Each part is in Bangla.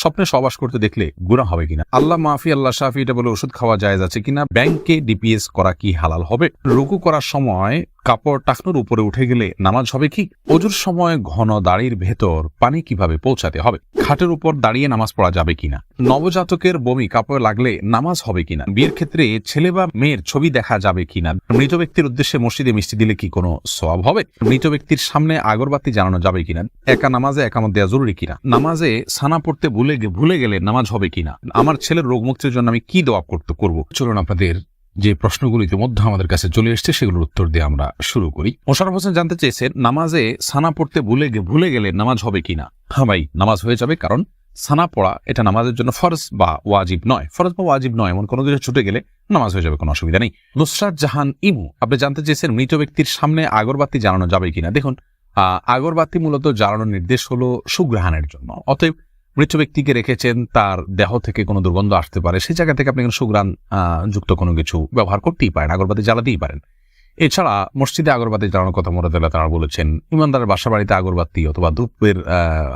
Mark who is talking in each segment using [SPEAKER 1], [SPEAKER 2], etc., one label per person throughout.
[SPEAKER 1] স্বপ্নে সবাস করতে দেখলে গুণা হবে কিনা? আল্লাহ মাফি, আল্লাহ শাফি, এটা বলে ওষুধ খাওয়া যায় আছে কিনা? ব্যাংকে ডিপিএস করা কি হালাল হবে? রুকু করার সময় কাপড় টাকনোর উপরে উঠে গেলে নামাজ হবে কি? অজুর সময় ঘন দাড়ির ভেতর পানি কীভাবে পৌঁছাতে হবে? খাটের উপর দাঁড়িয়ে নামাজ পড়া যাবে কিনা? নবজাতকের বমি কাপড় লাগলে নামাজ হবে কিনা? বিয়ের ক্ষেত্রে ছেলে বা মেয়ের ছবি দেখা যাবে কিনা? মৃত ব্যক্তির উদ্দেশ্যে মসজিদে মিষ্টি দিলে কি কোনো সওয়াব হবে? মৃত ব্যক্তির সামনে আগরবাতি জানানো যাবে কিনা? একা নামাজে একামত দেওয়া জরুরি কিনা? নামাজে সানা পড়তে ভুলে ভুলে গেলে নামাজ হবে কিনা? আমার ছেলের রোগ মুক্তির জন্য আমি কি দোয়া করতে করব? চলুন আপনাদের যে প্রশ্নগুলো ইতিমধ্যে আমাদের কাছে চলে এসেছে, সেগুলোর উত্তর দিয়ে আমরা শুরু করি। মোশারফ হোসেন জানতে চেয়েছেন, নামাজে সানা পড়তে ভুলে ভুলে গেলে নামাজ হবে কিনা? হ্যাঁ ভাই, নামাজ হয়ে যাবে কারণ সানা পড়া এটা নামাজের জন্য ফরজ বা ওয়াজিব নয়। ফরজ বা ওয়াজিব নয়, এমন কোনো কিছু ছুটে গেলে নামাজ হয়ে যাবে, কোনো অসুবিধা নেই। নুসরাত জাহান ইমু, আপনি জানতে চেয়েছেন মৃত ব্যক্তির সামনে আগরবাতি জ্বালানো যাবে কিনা? দেখুন আগরবাতি মূলত জ্বালানোর নির্দেশ হলো সুগ্রহাণের জন্য। অতএব মৃত ব্যক্তিকে রেখেছেন, তার দেহ থেকে কোনো দুর্গন্ধ আসতে পারে, সেই জায়গা থেকে আপনি কোনো সুগ্রাণ যুক্ত কোনো কিছু ব্যবহার করতেই পারেন, আগরবাতি জ্বালাতেই পারেন। এছাড়া মসজিদে আগরবাতি জ্বালানোর কথা মোরাদাল্লাহ তারা বলেছেন, ইমানদারের বাসা বাড়িতে আগরবাতি অথবা ধূপের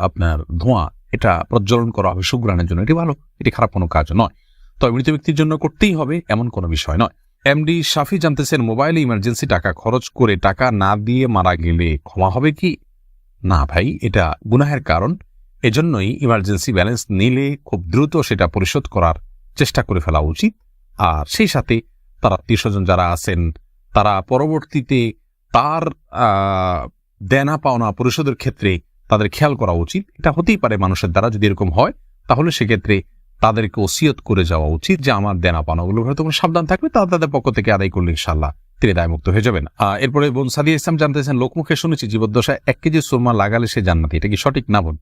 [SPEAKER 1] আপনার ধোঁয়া, এটা প্রজ্বলন করা হবে সুগ্রাণের জন্য, এটি ভালো, এটি খারাপ কোনো কাজ নয়। তবে মৃত ব্যক্তির জন্য করতেই হবে, এমন কোনো বিষয় নয়। এমডি শাফি জানতেছেন, মোবাইলে ইমার্জেন্সি টাকা খরচ করে টাকা না দিয়ে মারা গেলে ক্ষমা হবে কি? না ভাই, এটা গুনাহের কারণ। এজন্যই ইমার্জেন্সি ব্যালেন্স নিলে খুব দ্রুত সেটা পরিশোধ করার চেষ্টা করে ফেলা উচিত। আর সেই সাথে তার আত্মীয় স্বজন যারা আছেন, তারা পরবর্তীতে তার দেনা পাওনা পরিশোধের ক্ষেত্রে তাদের খেয়াল করা উচিত। এটা হতেই পারে মানুষের দ্বারা যদি এরকম হয়, তাহলে সেক্ষেত্রে তাদেরকে ওসিয়ত করে যাওয়া উচিত যে আমার দেনা পাওনাগুলো হয়তো তোমরা সাবধান থাকবে, তারা তাদের পক্ষ থেকে আদায় করলে ইনশাল্লাহ তিনি দায়মুক্ত হয়ে যাবেন। এরপরে বোন সাদিয়া ইসলাম জানতেছেন লোকমুখে শুনেছি জীবদ্দশায় এক কেজি সুরমা লাগালে সে জান্নাতি, এটা কি সঠিক না বোন?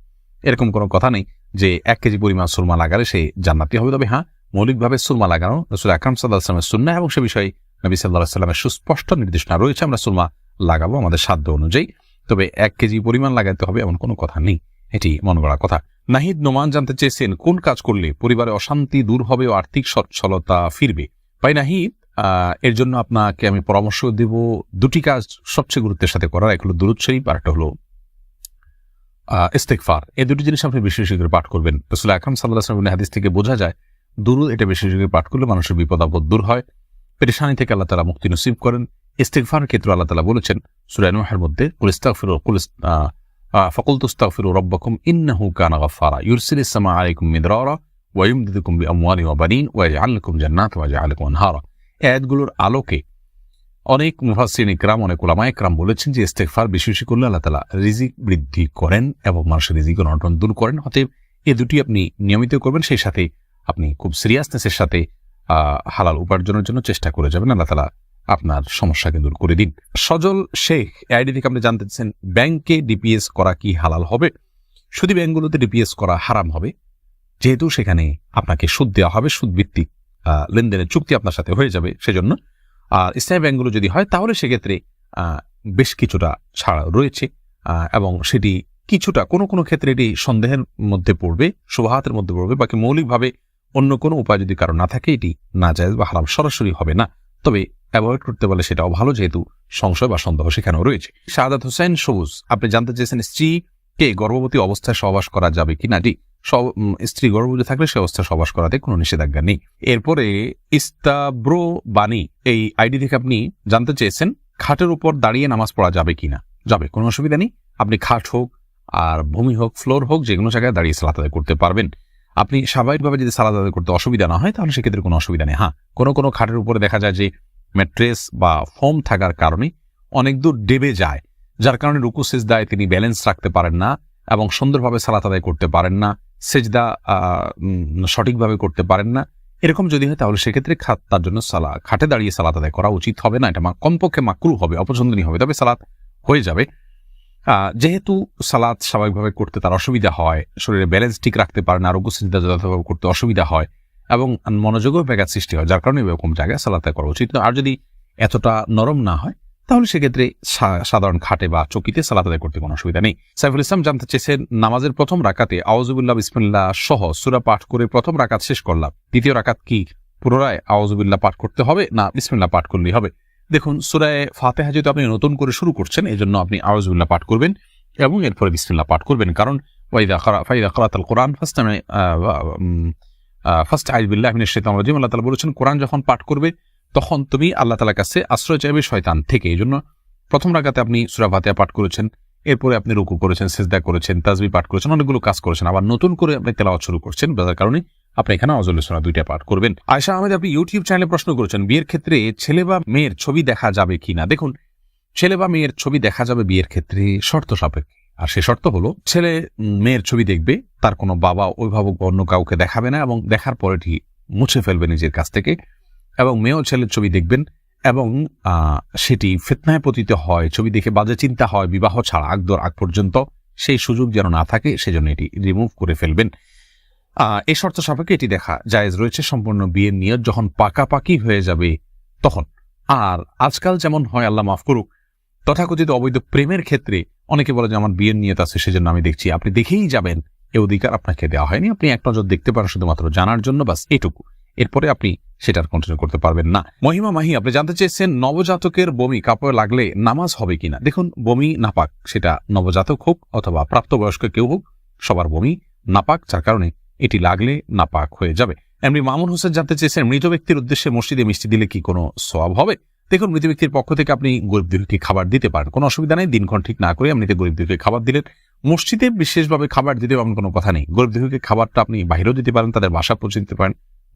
[SPEAKER 1] এরকম কোনো কথা নেই যে এক কেজি পরিমাণ সুরমা লাগালে সে জান্নাতি হবে। তবে হ্যাঁ মৌলিকভাবে সুরমা লাগানো রসুল আকরাম সাল্লাহ আসলামের সুন্না এবং সে বিষয়ে নবী সাল্লাহ সাল্লামের সুস্পষ্ট নির্দেশনা রয়েছে। আমরা সুরমা লাগাবো আমাদের সাধ্য অনুযায়ী। তবে এক কেজি পরিমাণ লাগাতে হবে এমন কোনো কথা নেই। এটি মন গড়া কথা। নাহিদ নোমান জানতে চেয়েছেন, কোন কাজ করলে পরিবারে অশান্তি দূর হবে ও আর্থিক সচ্ছলতা ফিরবে? ভাই নাহিদ এর জন্য আপনাকে আমি পরামর্শ দেব। দুটি কাজ সবচেয়ে গুরুত্বের সাথে করার, এক হলো দুরুদ শরীফ আর একটা হলো ইস্তেকফার এই দুটি জিনিস আপনি বেশি বেশি করে পাঠ করবেন। রসুল আকরাম সাল্লাহ সাল্লামের হাদিস থেকে বোঝা যায়, দুরুদ এটা বেশি বেশি করে পাঠ করলে মানুষের বিপদ আপদ দূর হয়। পেরেশানি থেকে আল্লাহ তালা মুক্তি নসিব করেন। ইস্তেকফার ক্ষেত্রে আল্লাহ তালা বলেছেন সুরানুহের মধ্যে কুলিস্তাফির কুলিস ফকুল তুস্তাফির রব্বাকুম ইন্নাহু কানা গাফারা ইউরসিল ইসলামা আলাইকুম মিদরারা ওয়াইমদিদুকুম বি আমওয়ালি ওয়া বানিন ওয়া ইয়াজআলুকুম জান্নাত ওয়া ইয়াজআলুকুম আনহারা। এই আয়াতগুলোর আলোকে অনেক মুফাসসিরিন ইকরাম, অনেক ওলামা ইকরাম বলেছেন যে ইস্তেগফার বেশি বেশি করলে আল্লাহ তাআলা রিজিক বৃদ্ধি করেন এবং মানুষের রিজিক অনটন দূর করেন। অতএব এ দুটি আপনি নিয়মিত করবেন, সেই সাথে আপনি খুব সিরিয়াসনেসের সাথে হালাল উপার্জনের জন্য চেষ্টা করে যাবেন। আল্লাহ তালা আপনার সমস্যাকে দূর করে দিন। সজল শেখ আইডি থেকে আপনি জানতে চাচ্ছেন, ব্যাংকে ডিপিএস করা কি হালাল হবে? শুধু ব্যাংকগুলোতে ডিপিএস করা হারাম হবে, যেহেতু সেখানে আপনাকে সুদ দেওয়া হবে সুদ ভিত্তিক লেনদেনের চুক্তি আপনার সাথে হয়ে যাবে। সেজন্য আর ইসলামী ব্যাংকগুলো যদি হয়, তাহলে সেক্ষেত্রে বেশ কিছুটা ছাড় রয়েছে। এবং সেটি কিছুটা, কোনো কোনো ক্ষেত্রে এটি সন্দেহের মধ্যে পড়বে, শুভাহাতের মধ্যে পড়বে, বাকি মৌলিকভাবে অন্য কোনো উপায় যদি কারও না থাকে, এটি না যায় বা হারাম সরাসরি হবে না। তবে অ্যাভয়েড করতে পারলে সেটাও ভালো, যেহেতু সংশয় বা সন্দেহ সেখানেও রয়েছে। শাহাদাত হোসেন, সবুজ, আপনি জানতে চেয়েছেন স্ত্রীকে গর্ভবতী অবস্থায় সহবাস করা যাবে কিনা? জি, সব- স্ত্রী গর্ভবতী থাকলে সে অবস্থায় সহবাস করাতে কোনো নিষেধাজ্ঞা নেই। এরপরে ইস্তাব্রো বাণী এই আইডি থেকে আপনি জানতে চেয়েছেন, খাটের উপর দাঁড়িয়ে নামাজ পড়া যাবে কিনা? যাবে, কোনো অসুবিধা নেই। আপনি খাট হোক, আর ভূমি হোক, ফ্লোর হোক যে কোনো জায়গায় দাঁড়িয়ে সালাত আদায় করতে পারবেন। আপনি স্বাভাবিকভাবে যদি সালাদ আদায় করতে অসুবিধা না হয়, তাহলে সেক্ষেত্রে কোনো অসুবিধা নেই। হ্যাঁ কোনো কোনো খাটের উপরে দেখা যায় যে ম্যাট্রেস বা ফোম থাকার কারণে অনেক দূর ডেবে যায়। যার কারণে রুকু, সেজদায় তিনি ব্যালেন্স রাখতে পারেন না এবং সুন্দরভাবে সালাত আদায় করতে পারেন না, সেজদা সঠিকভাবে করতে পারেন না। এরকম যদি হয় তাহলে সেক্ষেত্রে খাত তার জন্য সালা, খাটে দাঁড়িয়ে সালাত আদায় করা উচিত হবে না, এটা কমপক্ষে মাকরু হবে, অপছন্দনীয় হবে, তবে সালাত হয়ে যাবে। যেহেতু সালাদ স্বাভাবিকভাবে করতে তার অসুবিধা হয়, শরীরে ব্যালেন্স ঠিক রাখতে পারে না আরোগ্য চিন্তা যথাযথভাবে করতে অসুবিধা হয় এবং মনোযোগও ব্যাঘাত সৃষ্টি হয়, যার কারণে এরকম জায়গায় সালাত করা উচিত। আর যদি এতটা নরম না হয় তাহলে সেক্ষেত্রে সাধারণ খাটে বা চকিতে সালাত আদায় করতে কোনো অসুবিধা নেই। সাইফুল ইসলাম জানতে চেয়েছেন, নামাজের প্রথম রাকাতে আওয়াজুবিল্লাহ বিসমিল্লাহ সহ সুরা পাঠ করে প্রথম রাকাত শেষ করলাম। দ্বিতীয় রাকাত কি পুনরায় আওয়াজুবিল্লাহ পাঠ করতে হবে না বিসমিল্লাহ পাঠ করলেই হবে? দেখুন, সুরায় ফাতেহা যেহেতু আপনি নতুন করে শুরু করছেন এই জন্য আপনি আওয়াজুবিল্লাহ পাঠ করবেন এবং এরপরে বিসমিল্লাহ পাঠ করবেন। কারণ ওয়াইদা করা ফাইদা করাতাল কোরআন ফার্স্ট ফার্স্ট আল্লাহ তালা বলেছেন, কোরআন যখন পাঠ করবে তখন তুমি আল্লাহ তালার কাছে আশ্রয় চাইবে শয়তান। থেকে এই জন্য প্রথম রাগাতে আপনি সুরা ভাতিয়া পাঠ করেছেন, এরপরে আপনি রুকু করেছেন, সেজদা করেছেন, তাজবি পাঠ করেছেন, অনেকগুলো কাজ করেছেন। আবার নতুন করে আপনি তেলাওয়াত শুরু করছেন, যার কারণে আপনি এখানে অজল সোনা দুইটা পাঠ করবেন। আয়সা আহমেদ, আপনি ইউটিউব চ্যানেলে প্রশ্ন করেছেন, বিয়ের ক্ষেত্রে ছেলে বা মেয়ের ছবি দেখা যাবে কিনা? দেখুন, ছেলে বা মেয়ের ছবি দেখা যাবে বিয়ের ক্ষেত্রে শর্ত সাপেক্ষে। আর সে শর্ত হলো, ছেলে মেয়ের ছবি দেখবে, তার কোনো বাবা, অভিভাবক অন্য কাউকে দেখাবে না এবং দেখার পরে এটি মুছে ফেলবে নিজের কাছ থেকে। এবং মেয়েও ছেলের ছবি দেখবেন এবং সেটি ফেতনায় পতিত হয়, ছবি দেখে বাজে চিন্তা হয়, বিবাহ ছাড়া আগদর আগ পর্যন্ত সেই সুযোগ যেন না থাকে, সেজন্য এটি রিমুভ করে ফেলবেন। এই শর্ত সাপেক্ষে এটি দেখা জায়েজ রয়েছে, সম্পূর্ণ বিয়ের নিয়ত যখন পাকাপাকি হয়ে যাবে তখন। আর আজকাল যেমন হয়, আল্লাহ মাফ করুক, তথাকথিত অবৈধ প্রেমের ক্ষেত্রে অনেকে বলে যে আমার বিয়ের নিয়ত আছে, সেজন্য আমি দেখছি, আপনি দেখেই যাবেন, এ অধিকার আপনাকে দেওয়া হয়নি, আপনি এক নজর দেখতে পারেন শুধুমাত্র জানার জন্য বাস এটুকু। এরপরে আপনি সেটার কন্টিনিউ করতে পারবেন না। মহিমা মাহি, আপনি জানতে চেয়েছেন নবজাতকের বমি কাপড়ে লাগলে নামাজ হবে কিনা? দেখুন, বমি নাপাক, সেটা নবজাতক হোক অথবা প্রাপ্তবয়স্ক কেউ হোক, সবার বমি নাপাক, যার কারণে এটি লাগলে নাপাক হয়ে যাবে। এমনি মামুন হোসেন জানতে চেয়েছেন মৃত ব্যক্তির উদ্দেশ্যে মসজিদে মিষ্টি দিলে কি কোনো সওয়াব হবে? দেখুন, মৃত ব্যক্তির পক্ষ থেকে আপনি গরিব দুঃখী খাবার দিতে পারেন। কোনো অসুবিধা নেই, দিনক্ষণ ঠিক না করে এমনিতে গরিব দুঃখী খাবার দিলেন। মসজিদে বিশেষভাবে খাবার দিতে এমন কোনো কথা নেই। গরিব দুঃখীকে খাবারটা আপনি বাইরেও দিতে পারেন, তাদের বাসা পৌঁছে দিতে পারেন।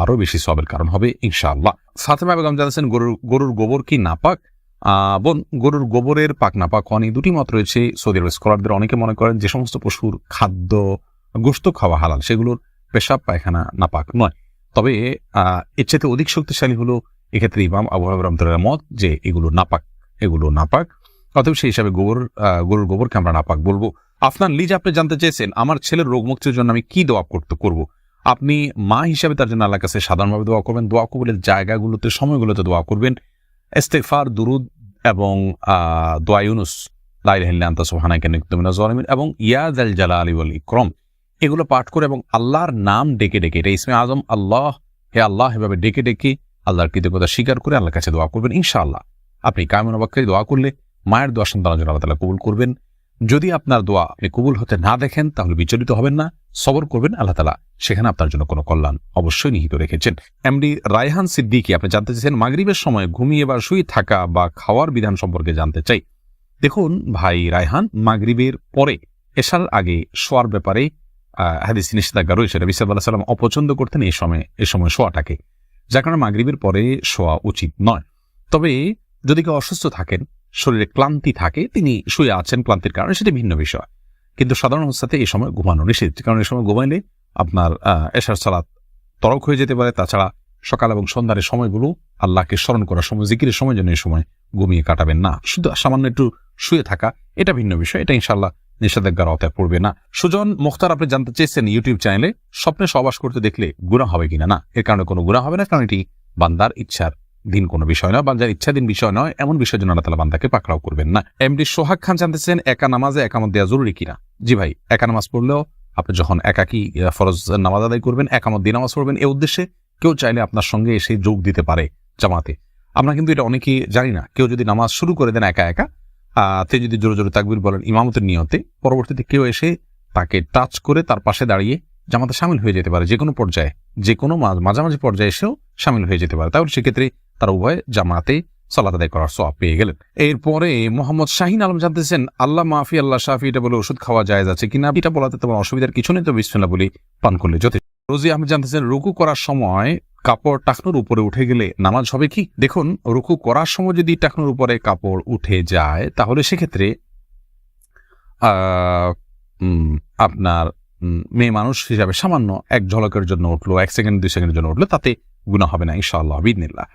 [SPEAKER 1] আরও বেশি সবের কারণ হবে, ইনশাআল্লাহ। ফাতেমা বেগম জানাচ্ছেন গরুর গরুর গোবর কি নাপাক? বোন, গরুর গোবরের পাক নাপাক হওয়া দুটি মত রয়েছে সৌদি আরব স্কলারদের। অনেকে মনে করেন যে সমস্ত পশুর খাদ্য গোস্ত খাওয়া হালাল, সেগুলোর পেশাব পায়খানা নাপাক নয়। তবে এর চাইতে অধিক শক্তিশালী হলো এক্ষেত্রে ইমাম আবু রহমতুল্লাহ মত যে এগুলো নাপাক এগুলো নাপাক। অতএব সেই হিসাবে গোবর গরুর গোবরকে আমরা নাপাক বলব। আফনান, লিজ আপনি জানতে চেয়েছেন, আমার ছেলের রোগ মুক্তির জন্য আমি কি দোয়া করতে করব? আপনি মা হিসাবে তার জন্য আল্লাহ কাছে সাধারণভাবে দোয়া করবেন। দোয়া কবুলের জায়গাগুলোতে সময়গুলোতে দোয়া করবেন। ইস্তেগফার দুরুদ এবং আহ, দোয়া ইউনুস লাইলাহিল্লা সোহানা কেন জলিমিন এবং ইয়াদ আল জালা আলী ওয়াল ইকরম। এগুলো পাঠ করে এবং আল্লাহর নাম ডেকে ডেকে এটা ইসমে আজম আল্লাহ হে আল্লাহ এভাবে ডেকে ডেকে আল্লাহর কৃতজ্ঞতা স্বীকার করে আল্লাহর কাছে দোয়া করবেন ইনশাআল্লাহ। আপনি কায়মন দোয়া করলে মায়ের দোয়া সন্তানের জন্য আল্লাহ তালা কবুল করবেন। যদি আপনার দোয়া আপনি কবুল হতে না দেখেন, তাহলে বিচলিত হবেন না। সবর করবেন আল্লাহ তালা। সেখানে আপনার জন্য কোনো কল্যাণ অবশ্যই নিহিত রেখেছেন। এমডি রায়হান সিদ্দিকি, আপনি জানতে চাইছেন মাগরিবের সময় ঘুমিয়ে বা শুয়ে থাকা বা খাওয়ার বিধান সম্পর্কে জানতে চাই। দেখুন ভাই রায়হান, মাগরিবের পরে এসার আগে শোয়ার ব্যাপারে হাদিস নিষেধাজ্ঞা রয়েছে। নবী সাল্লাহ সাল্লাম অপছন্দ করতেন এই সময় এই সময় শোয়াটাকে। যার কারণে মাগরিবের পরে শোয়া উচিত নয়। তবে যদি কেউ অসুস্থ থাকেন শরীরে ক্লান্তি থাকে, তিনি শুয়ে আছেন ক্লান্তির কারণে, সেটা ভিন্ন বিষয়। কিন্তু সাধারণ অবস্থাতে এই সময় ঘুমানো নিষেধ, কারণ এই সময় ঘুমাইলে আপনার এশার সালাত তরক হয়ে যেতে পারে। তাছাড়া সকাল এবং সন্ধ্যার সময়গুলো আল্লাহকে স্মরণ করার সময়, জিকিরের সময় যেন এই সময় ঘুমিয়ে কাটাবেন না। শুধু সামান্য একটু শুয়ে থাকা, এটা ভিন্ন বিষয়, এটা ইনশাল্লাহ নিষেধাজ্ঞার আওতায় পড়বে না। সুজন মুখতার, আপনি জানতে চেয়েছেন ইউটিউব চ্যানেলে, স্বপ্নে সবাস করতে দেখলে গুণা হবে কিনা? না, এর কারণে কোনো গুণা হবে না, কারণ এটি বান্দার ইচ্ছার দিন কোনো বিষয় নয় বা বান্দার ইচ্ছাধীন বিষয় নয়, এমন বিষয়ের জন্য আল্লাহ তালা বান্দাকে পাকড়াও করবেন না। এমডি সোহাগ খান জানতেছেন একা নামাজে একামত দেওয়া জরুরি কিনা জি ভাই, একা নামাজ পড়লেও আপনি যখন একাকি ফরজ নামাজ আদায় করবেন, একামত দিয়ে নামাজ পড়বেন, এ উদ্দেশ্যে কেউ চাইলে আপনার সঙ্গে এসে যোগ দিতে পারে জামাতে। আমরা কিন্তু এটা অনেকেই জানি না। কেউ যদি নামাজ শুরু করে দেন একা একা তিনি যদি জোরে জোরে তাকবির বলেন ইমামতের নিয়তে, পরবর্তীতে কেউ এসে তাকে টাচ করে তার পাশে দাঁড়িয়ে জামাতে সামিল হয়ে যেতে পারে যে কোনো পর্যায়ে যে কোনো মাঝামাঝি পর্যায়ে এসেও সামিল হয়ে যেতে পারে। তাহলে সেক্ষেত্রে তারা উভয় জামাতে সালাত আদায় করার সব পেয়ে গেলেন। এরপরে মোহাম্মদ শাহিন আলম জানতেছেন, আল্লাহ মাফি, আল্লাহ শাফি, এটা বলে ওষুধ খাওয়া যায় আছে কিনা? এটা বলাতে তোমার অসুবিধার কিছু নেই তো বিসমিল্লাহ বলি, পান করলে যথেষ্ট। রোজি আহমেদ জানতেছেন, রুকু করার সময় কাপড় টাকনোর উপরে উঠে গেলে নামাজ হবে কি? দেখুন, রুকু করার সময় যদি টাকনোর উপরে কাপড় উঠে যায়, তাহলে সেক্ষেত্রে আপনার মেয়ে মানুষ হিসাবে সামান্য এক ঝলকের জন্য উঠল, এক সেকেন্ড, দুই সেকেন্ডের জন্য উঠল, তাতে গুণা হবে না, ইনশাআল্লাহ বিদিনিল্লাহ